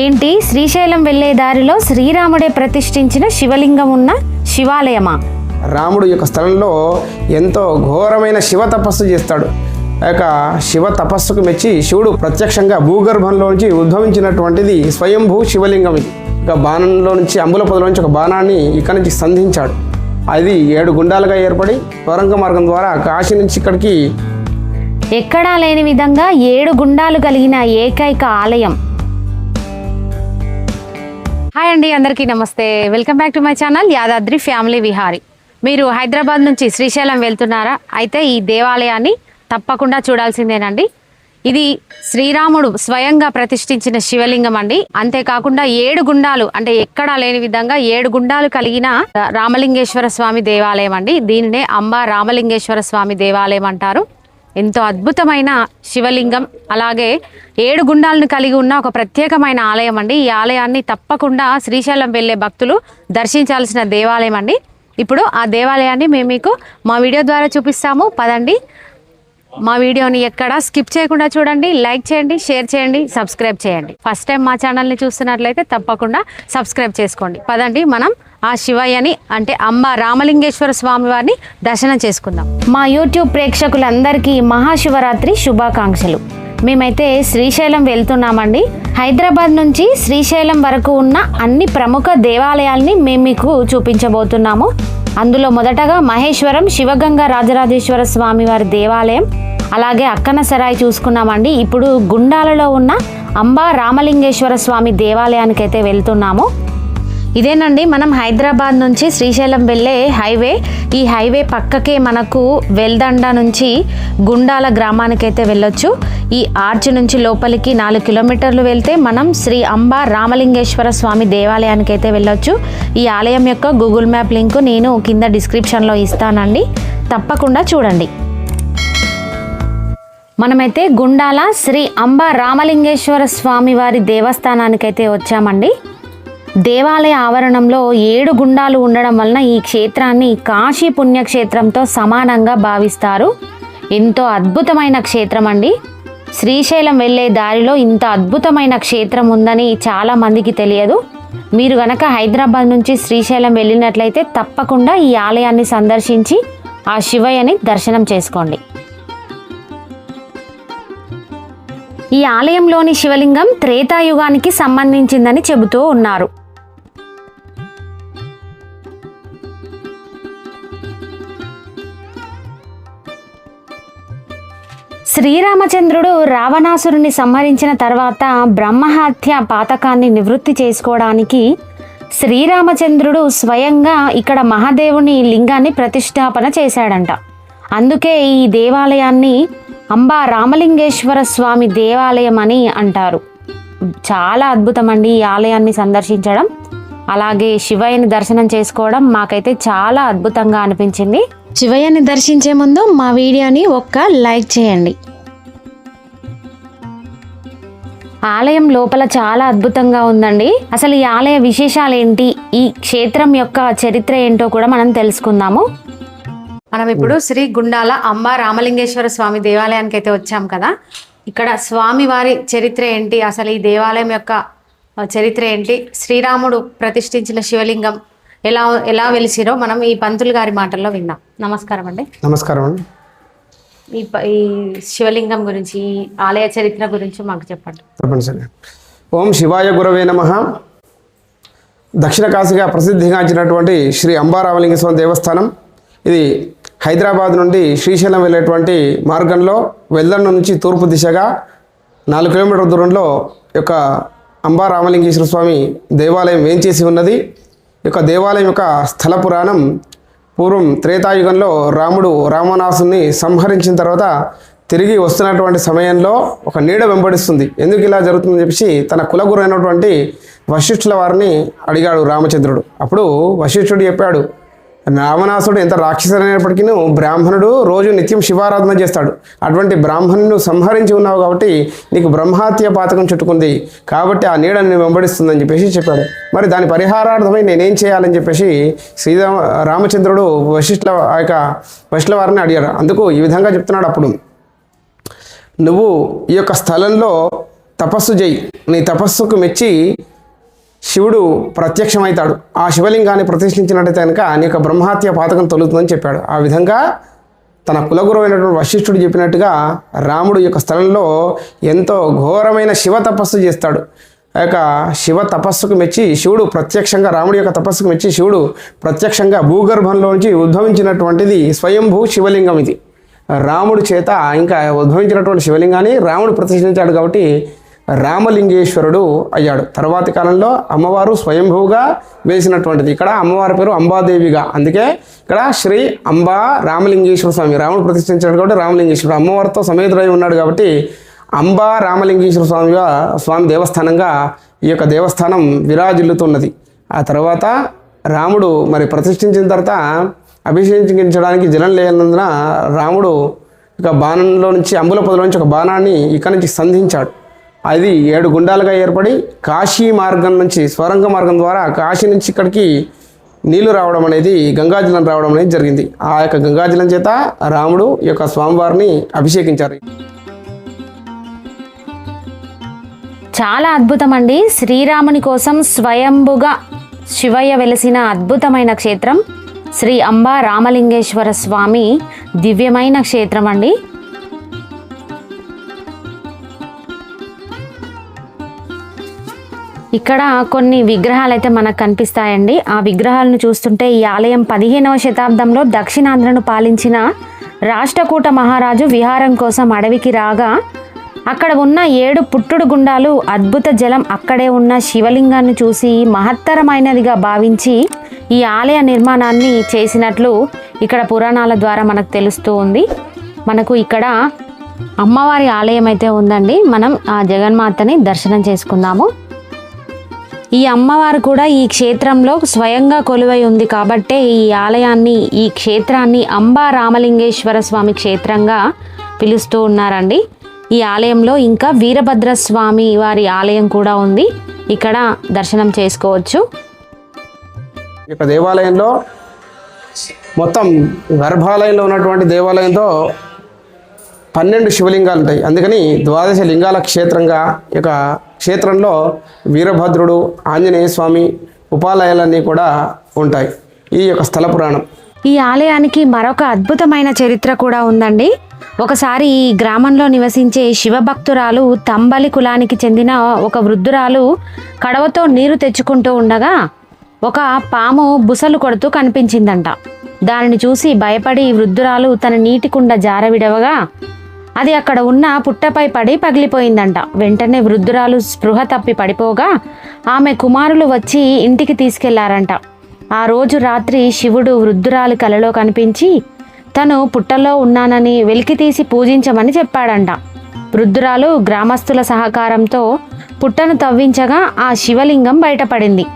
ఏంటి? శ్రీశైలం వెళ్ళే దారిలో శ్రీరాముడే ప్రతిష్ఠించిన శివలింగం ఉన్న శివాలయమా? రాముడు యొక్క స్థలంలో ఎంతో ఘోరమైన శివ తపస్సు చేస్తాడు. యొక్క శివ తపస్సుకు మెచ్చి శివుడు ప్రత్యక్షంగా భూగర్భంలోంచి ఉద్భవించినటువంటిది స్వయంభూ శివలింగం ఇది. ఒక బాణంలో నుంచి అంబుల పొదలో నుంచి ఒక బాణాన్ని ఇక్కడి నుంచి సంధించాడు. అది ఏడు గుండాలుగా ఏర్పడి స్వరంగ మార్గం ద్వారా కాశీ నుంచి ఇక్కడికి ఎక్కడా లేని విధంగా ఏడు గుండాలు కలిగిన ఏకైక ఆలయం. హాయ్ అండి అందరికీ నమస్తే. Welcome back to my channel Yadadri family Vihari. మీరు హైదరాబాద్ నుంచి శ్రీశైలం వెళ్తున్నారా? అయితే ఈ దేవాలయాన్ని తప్పకుండా చూడాల్సిందేనండి. ఇది శ్రీరాముడు స్వయంగా ప్రతిష్ఠించిన శివలింగం అండి. అంతేకాకుండా ఏడు గుండాలు అంటే ఎక్కడా లేని విధంగా ఏడు గుండాలు కలిగిన రామలింగేశ్వర స్వామి దేవాలయం అండి. దీనినే అంబా రామలింగేశ్వర స్వామి దేవాలయం అంటారు. ఎంతో అద్భుతమైన శివలింగం అలాగే ఏడు గుండాలను కలిగి ఉన్న ఒక ప్రత్యేకమైన ఆలయం అండి. ఈ ఆలయాన్ని తప్పకుండా శ్రీశైలం వెళ్ళే భక్తులు దర్శించాల్సిన దేవాలయం అండి. ఇప్పుడు ఆ దేవాలయాన్ని మేము మీకు మా వీడియో ద్వారా చూపిస్తాము. పదండి. మా వీడియోని ఎక్కడ స్కిప్ చేయకుండా చూడండి లైక్ చేయండి షేర్ చేయండి సబ్స్క్రైబ్ చేయండి. ఫస్ట్ టైం మా ఛానల్ని చూస్తున్నట్లయితే తప్పకుండా సబ్స్క్రైబ్ చేసుకోండి. పదండి మనం ఆ శివయ్యని అంటే అమ్మ రామలింగేశ్వర స్వామి వారిని దర్శనం చేసుకుందాం. మా యూట్యూబ్ ప్రేక్షకులందరికీ మహాశివరాత్రి శుభాకాంక్షలు. మేమైతే శ్రీశైలం వెళ్తున్నామండి. హైదరాబాద్ నుంచి శ్రీశైలం వరకు ఉన్న అన్ని ప్రముఖ దేవాలయాల్ని మేము మీకు చూపించబోతున్నాము. అందులో మొదటగా మహేశ్వరం శివగంగా రాజరాజేశ్వర స్వామి వారి దేవాలయం అలాగే అక్కన సరాయి చూసుకున్నామండి. ఇప్పుడు గుండాలలో ఉన్న అంబా రామలింగేశ్వర స్వామి దేవాలయానికి అయితే వెళ్తున్నాము. ఇదేనండి మనం హైదరాబాద్ నుంచి శ్రీశైలం వెళ్ళే హైవే. ఈ హైవే పక్కకే మనకు వెల్దండ నుంచి గుండాల గ్రామానికి అయితే వెళ్ళొచ్చు. ఈ ఆర్చ్ నుంచి లోపలికి నాలుగు కిలోమీటర్లు వెళ్తే మనం శ్రీ అంబా రామలింగేశ్వర స్వామి దేవాలయానికి అయితే వెళ్ళొచ్చు. ఈ ఆలయం యొక్క గూగుల్ మ్యాప్ లింక్ నేను కింద డిస్క్రిప్షన్లో ఇస్తానండి. తప్పకుండా చూడండి. మనమైతే గుండాల శ్రీ అంబా రామలింగేశ్వర స్వామి వారి దేవస్థానానికైతే వచ్చామండి. దేవాలయ ఆవరణంలో ఏడు గుండాలు ఉండడం వలన ఈ క్షేత్రాన్ని కాశీ పుణ్యక్షేత్రంతో సమానంగా భావిస్తారు. ఎంతో అద్భుతమైన క్షేత్రం అండి శ్రీశైలం వెళ్ళే దారిలో ఇంత అద్భుతమైన క్షేత్రం ఉందని చాలా మందికి తెలియదు. మీరు గనక హైదరాబాద్ నుంచి శ్రీశైలం వెళ్ళినట్లయితే తప్పకుండా ఈ ఆలయాన్ని సందర్శించి ఆ శివయ్యని దర్శనం చేసుకోండి. ఈ ఆలయంలోని శివలింగం త్రేతాయుగానికి సంబంధించిందని చెబుతూ ఉన్నారు. శ్రీరామచంద్రుడు రావణాసురుని సంహరించిన తర్వాత బ్రహ్మహత్య పాతకాన్ని నివృత్తి చేసుకోవడానికి శ్రీరామచంద్రుడు స్వయంగా ఇక్కడ మహాదేవుని లింగాన్ని ప్రతిష్టాపన చేశాడంట. అందుకే ఈ దేవాలయాన్ని అంబా రామలింగేశ్వర స్వామి దేవాలయం అని అంటారు. చాలా అద్భుతం అండి ఈ ఆలయాన్ని సందర్శించడం. అలాగే శివయ్యని దర్శనం చేసుకోవడం మాకైతే చాలా అద్భుతంగా అనిపించింది. శివయ్యని దర్శించే ముందు మా వీడియోని ఒక్క లైక్ చేయండి. ఆలయం లోపల చాలా అద్భుతంగా ఉందండి. అసలు ఈ ఆలయ విశేషాలు ఏంటి ఈ క్షేత్రం యొక్క చరిత్ర ఏంటో కూడా మనం తెలుసుకుందాము. మనం ఇప్పుడు శ్రీ గుండాల అంబ రామలింగేశ్వర స్వామి దేవాలయానికి అయితే వచ్చాం కదా. ఇక్కడ స్వామి వారి చరిత్ర ఏంటి? అసలు ఈ దేవాలయం యొక్క చరిత్ర ఏంటి? శ్రీరాముడు ప్రతిష్ఠించిన శివలింగం ఎలా ఎలా వెలిసిరో మనం ఈ పంతులు గారి మాటల్లో విన్నాం నమస్కారం అండి నమస్కారం అండి. ఈ శివలింగం గురించి ఆలయ చరిత్ర గురించి మాకు చెప్పండి. తప్పనిసరి. ఓం శివాయ గురవే నమ. దక్షిణ కాశీగా ప్రసిద్ధిగాంచినటువంటి శ్రీ అంబారామలింగ స్వామి దేవస్థానం. ఇది హైదరాబాద్ నుండి శ్రీశైలం వెళ్ళేటువంటి మార్గంలో వెల్లన్న నుంచి తూర్పు దిశగా నాలుగు కిలోమీటర్ల దూరంలో యొక్క అంబా రామలింగేశ్వర స్వామి దేవాలయం వేంచేసి ఉన్నది. యొక్క దేవాలయం యొక్క స్థల పురాణం పూర్వం త్రేతాయుగంలో రాముడు రామనాసుని సంహరించిన తర్వాత తిరిగి వస్తున్నటువంటి సమయంలో ఒక నీడ వెంబడిస్తుంది. ఎందుకు ఇలా జరుగుతుందని చెప్పేసి తన కులగురు అయినటువంటి వశిష్ఠుల వారిని అడిగాడు రామచంద్రుడు. అప్పుడు వశిష్ఠుడు చెప్పాడు రావణాసుడు ఎంత రాక్షసుడైనప్పటికీ బ్రాహ్మణుడు రోజు నిత్యం శివారాధన చేస్తాడు. అటువంటి బ్రాహ్మణుని సంహరించి ఉన్నావు కాబట్టి నీకు బ్రహ్మాత్య పాతకం చుట్టుకుంది. కాబట్టి ఆ నీడని వెంబడిస్తుందని చెప్పేసి చెప్పాడు. మరి దాని పరిహారార్థమై నేనేం చేయాలని చెప్పేసి శ్రీరామ రామచంద్రుడు వశిష్ఠ ఆ యొక్క వశిష్ఠ వారిని అడిగాడు. అందుకు ఈ విధంగా చెప్తున్నాడు అప్పుడు. నువ్వు ఈ యొక్క స్థలంలో తపస్సు చేయి. నీ తపస్సుకు మెచ్చి శివుడు ప్రత్యక్షమవుతాడు ఆ శివలింగాన్ని ప్రతిష్ఠించినట్టయితే కనుక అనేక యొక్క బ్రహ్మహత్య పాతకం తొలుగుతుందని చెప్పాడు. ఆ విధంగా తన కులగురు అయినటువంటి వశిష్ఠుడు చెప్పినట్టుగా రాముడు యొక్క స్థలంలో ఎంతో ఘోరమైన శివ తపస్సు చేస్తాడు. ఆ యొక్క శివ తపస్సుకు మెచ్చి శివుడు ప్రత్యక్షంగా రాముడి యొక్క తపస్సుకు మెచ్చి శివుడు ప్రత్యక్షంగా భూగర్భంలోంచి ఉద్భవించినటువంటిది స్వయంభూ శివలింగం ఇది. రాముడి చేత ఇంకా ఉద్భవించినటువంటి శివలింగాన్ని రాముడు ప్రతిష్ఠించాడు కాబట్టి రామలింగేశ్వరుడు అయ్యాడు. తర్వాతి కాలంలో అమ్మవారు స్వయంభూగా వేసినటువంటిది. ఇక్కడ అమ్మవారి పేరు అంబాదేవిగా. అందుకే ఇక్కడ శ్రీ అంబా రామలింగేశ్వర స్వామి రాముడు ప్రతిష్ఠించాడు కాబట్టి రామలింగేశ్వరుడు. అమ్మవారితో సమేతుడై ఉన్నాడు కాబట్టి అంబా రామలింగేశ్వర స్వామిగా స్వామి దేవస్థానంగా ఈ యొక్క దేవస్థానం విరాజిల్లుతున్నది. ఆ తర్వాత రాముడు మరి ప్రతిష్ఠించిన తర్వాత అభిషేకించడానికి జలం లేనందున రాముడు ఇక బాణంలో నుంచి అంబుల పొదలో నుంచి ఒక బాణాన్ని ఇక్కడి నుంచి సంధించాడు. అది ఏడు గుండాలుగా ఏర్పడి కాశీ మార్గం నుంచి స్వరంగ మార్గం ద్వారా కాశీ నుంచి ఇక్కడికి నీళ్ళు రావడం అనేది గంగాజలం రావడం అనేది జరిగింది. ఆ యొక్క గంగాజలం చేత రాముడు ఈ యొక్క స్వామివారిని అభిషేకించారు. చాలా అద్భుతం అండి శ్రీరాముని కోసం స్వయంభుగా శివయ్య వెలిసిన అద్భుతమైన క్షేత్రం. శ్రీ అంబా రామలింగేశ్వర స్వామి దివ్యమైన క్షేత్రం అండి ఇక్కడ కొన్ని విగ్రహాలు అయితే మనకు కనిపిస్తాయండి. ఆ విగ్రహాలను చూస్తుంటే ఈ ఆలయం పదిహేనవ శతాబ్దంలో దక్షిణాంధ్రను పాలించిన రాష్ట్రకూట మహారాజు విహారం కోసం అడవికి రాగా అక్కడ ఉన్న ఏడు పుట్టుడు గుండాలు అద్భుత జలం అక్కడే ఉన్న శివలింగాన్ని చూసి మహత్తరమైనదిగా భావించి ఈ ఆలయ నిర్మాణాన్ని చేసినట్లు ఇక్కడ పురాణాల ద్వారా మనకు తెలుస్తూ ఉంది. మనకు ఇక్కడ అమ్మవారి ఆలయం అయితే ఉందండి. మనం ఆ జగన్మాతని దర్శనం చేసుకుందాము. ఈ అమ్మవారు కూడా ఈ క్షేత్రంలో స్వయంగా కొలువై ఉంది కాబట్టే ఈ ఆలయాన్ని ఈ క్షేత్రాన్ని అంబా రామలింగేశ్వర స్వామి క్షేత్రంగా పిలుస్తూ ఉన్నారండి. ఈ ఆలయంలో ఇంకా వీరభద్ర స్వామి వారి ఆలయం కూడా ఉంది. ఇక్కడ దర్శనం చేసుకోవచ్చు. ఈ దేవాలయంలో మొత్తం గర్భాలయంలో ఉన్నటువంటి దేవాలయంతో పన్నెండు శివలింగాలు ఉంటాయి. అందుకని ద్వాదశ లింగాల క్షేత్రంగా ఈ యొక్క క్షేత్రంలో వీరభద్రుడు ఆంజనేయ స్వామి ఉపాలయాలన్నీ కూడా ఉంటాయి. ఈ యొక్క స్థల పురాణం. ఈ ఆలయానికి మరొక అద్భుతమైన చరిత్ర కూడా ఉందండి. ఒకసారి ఈ గ్రామంలో నివసించే శివభక్తురాలు తంబలి కులానికి చెందిన ఒక వృద్ధురాలు కడవతో నీరు తెచ్చుకుంటూ ఉండగా ఒక పాము బుసలు కొడుతూ కనిపించిందంట. దానిని చూసి భయపడి వృద్ధురాలు తన నీటి కుండ జారవిడవగా అది అక్కడ ఉన్న పుట్టపై పడి పగిలిపోయిందంట. వెంటనే వృద్ధురాలు స్పృహ తప్పి పడిపోగా ఆమె కుమారులు వచ్చి ఇంటికి తీసుకెళ్ళారంట. ఆ రోజు రాత్రి శివుడు వృద్ధురాలి కలలో కనిపించి తను పుట్టలో ఉన్నానని వెలికి తీసి పూజించమని చెప్పాడంట. వృద్ధురాలు గ్రామస్తుల సహకారంతో పుట్టను తవ్వించగా ఆ శివలింగం బయటపడింది.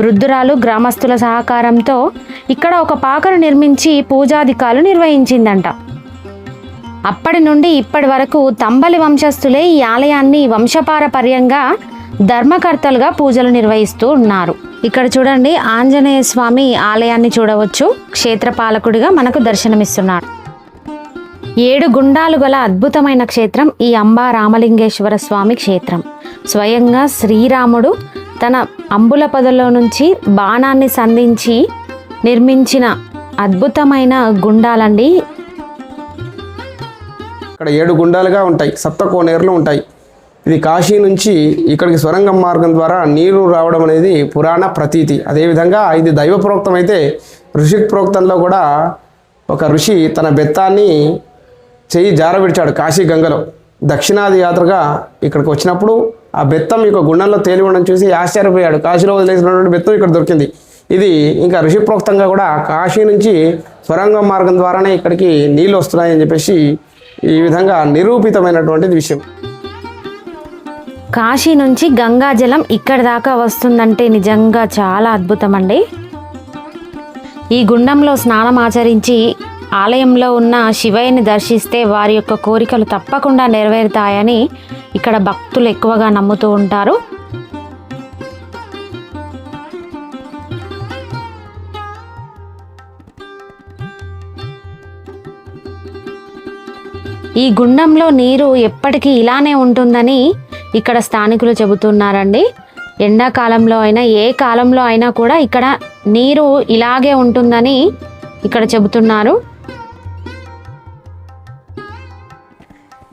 వృద్ధురాలు గ్రామస్తుల సహకారంతో ఇక్కడ ఒక పాకను నిర్మించి పూజాధికాలు నిర్వహించిందంట. అప్పటి నుండి ఇప్పటి వరకు తంబలి వంశస్థులే ఈ ఆలయాన్ని వంశపారపర్యంగా ధర్మకర్తలుగా పూజలు నిర్వహిస్తూ ఉన్నారు. ఇక్కడ చూడండి ఆంజనేయ స్వామి ఆలయాన్ని చూడవచ్చు. క్షేత్రపాలకుడిగా మనకు దర్శనమిస్తున్నాడు ఏడు గుండాలు గల అద్భుతమైన క్షేత్రం ఈ అంబా రామలింగేశ్వర స్వామి క్షేత్రం. స్వయంగా శ్రీరాముడు తన అంబుల పదలో నుంచి బాణాన్ని సంధించి నిర్మించిన అద్భుతమైన గుండాలండి ఇక్కడ ఏడు గుండాలుగా ఉంటాయి సప్త కోనేరులు ఉంటాయి. ఇది కాశీ నుంచి ఇక్కడికి స్వరంగం మార్గం ద్వారా నీరు రావడం అనేది పురాణ ప్రతీతి. అదేవిధంగా ఇది దైవ ప్రోక్తం అయితే ఋషి ప్రోక్తంలో కూడా ఒక ఋషి తన బెత్తాన్ని చెయ్యి జారవిడిచాడు కాశీ గంగలో. దక్షిణాది యాత్రగా ఇక్కడికి వచ్చినప్పుడు ఆ బెత్తం యొక్క గుండంలో తేలి ఉండడం చూసి ఆశ్చర్యపోయాడు. కాశీలో వదిలేసినటువంటి బెత్తం ఇక్కడ దొరికింది. ఇది ఇంకా ఋషి ప్రోక్తంగా కూడా కాశీ నుంచి స్వరంగం మార్గం ద్వారానే ఇక్కడికి నీళ్ళు వస్తున్నాయని చెప్పేసి ఈ విధంగా నిరూపితమైనటువంటిది విషయం. కాశీ నుంచి గంగాజలం ఇక్కడి దాకా వస్తుందంటే నిజంగా చాలా అద్భుతం అండి ఈ గుండంలో స్నానం ఆచరించి ఆలయంలో ఉన్న శివయ్యని దర్శిస్తే వారి యొక్క కోరికలు తప్పకుండా నెరవేరుతాయని ఇక్కడ భక్తులు ఎక్కువగా నమ్ముతూ ఉంటారు. ఈ గుండంలో నీరు ఎప్పటికీ ఇలానే ఉంటుందని ఇక్కడ స్థానికులు చెబుతున్నారండి. ఎండాకాలంలో అయినా ఏ కాలంలో అయినా కూడా ఇక్కడ నీరు ఇలాగే ఉంటుందని ఇక్కడ చెబుతున్నారు.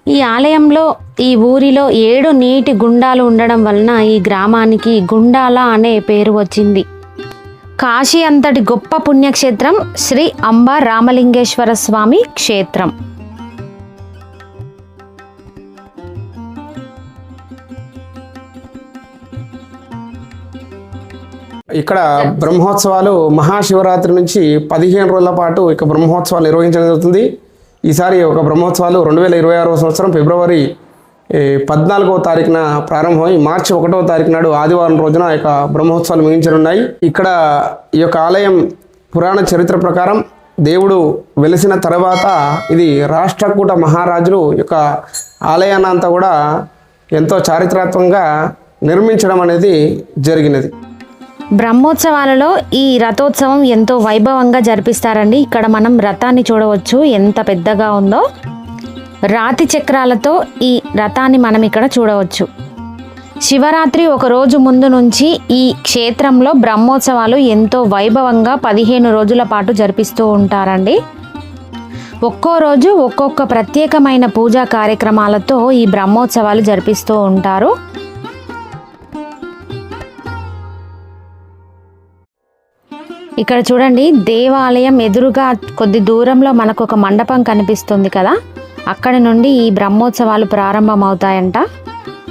ఈ ఆలయంలో ఈ ఊరిలో ఏడు నీటి గుండాలు ఉండడం వలన ఈ గ్రామానికి గుండాల అనే పేరు వచ్చింది. కాశీ అంతటి గొప్ప పుణ్యక్షేత్రం శ్రీ అంబ రామలింగేశ్వర స్వామి క్షేత్రం. ఇక్కడ బ్రహ్మోత్సవాలు మహాశివరాత్రి నుంచి పదిహేను రోజుల పాటు ఇక బ్రహ్మోత్సవాలు నిర్వహించడం జరుగుతుంది. ఈసారి ఒక బ్రహ్మోత్సవాలు రెండు వేల ఇరవై ఆరో సంవత్సరం ఫిబ్రవరి పద్నాలుగో పద్నాలుగవ తారీఖున ప్రారంభమై మార్చి ఒకటవ తారీఖు నాడు ఆదివారం రోజున యొక్క బ్రహ్మోత్సవాలు ముగించనున్నాయి. ఇక్కడ ఈ యొక్క ఆలయం పురాణ చరిత్ర ప్రకారం దేవుడు వెలిసిన తర్వాత ఇది రాష్ట్రకూట మహారాజులు యొక్క ఆలయాన్ని అంతా కూడా ఎంతో చారిత్రాత్మకంగా నిర్మించడం అనేది జరిగినది. బ్రహ్మోత్సవాలలో ఈ రథోత్సవం ఎంతో వైభవంగా జరిపిస్తారండి. ఇక్కడ మనం రథాన్ని చూడవచ్చు. ఎంత పెద్దగా ఉందో. రాతి చక్రాలతో ఈ రథాన్ని మనం ఇక్కడ చూడవచ్చు. శివరాత్రి ఒక రోజు ముందు నుంచి ఈ క్షేత్రంలో బ్రహ్మోత్సవాలు ఎంతో వైభవంగా పదిహేను రోజుల పాటు జరిపిస్తూ ఉంటారండి. ఒక్కో రోజు ఒక్కొక్క ప్రత్యేకమైన పూజా కార్యక్రమాలతో ఈ బ్రహ్మోత్సవాలు జరిపిస్తూ ఉంటారు. ఇక్కడ చూడండి దేవాలయం ఎదురుగా కొద్ది దూరంలో మనకు ఒక మండపం కనిపిస్తుంది కదా? అక్కడి నుండి ఈ బ్రహ్మోత్సవాలు ప్రారంభమవుతాయంట.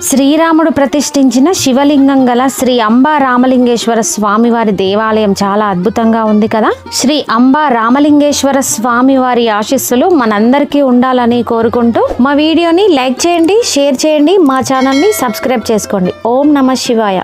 శ్రీరాముడు ప్రతిష్ఠించిన శివలింగం గల శ్రీ అంబా రామలింగేశ్వర స్వామివారి దేవాలయం చాలా అద్భుతంగా ఉంది కదా? శ్రీ అంబా రామలింగేశ్వర స్వామి వారి ఆశీస్సులు మనందరికీ ఉండాలని కోరుకుంటూ మా వీడియోని లైక్ చేయండి షేర్ చేయండి మా ఛానల్ని సబ్స్క్రైబ్ చేసుకోండి. ఓం నమ శివాయ.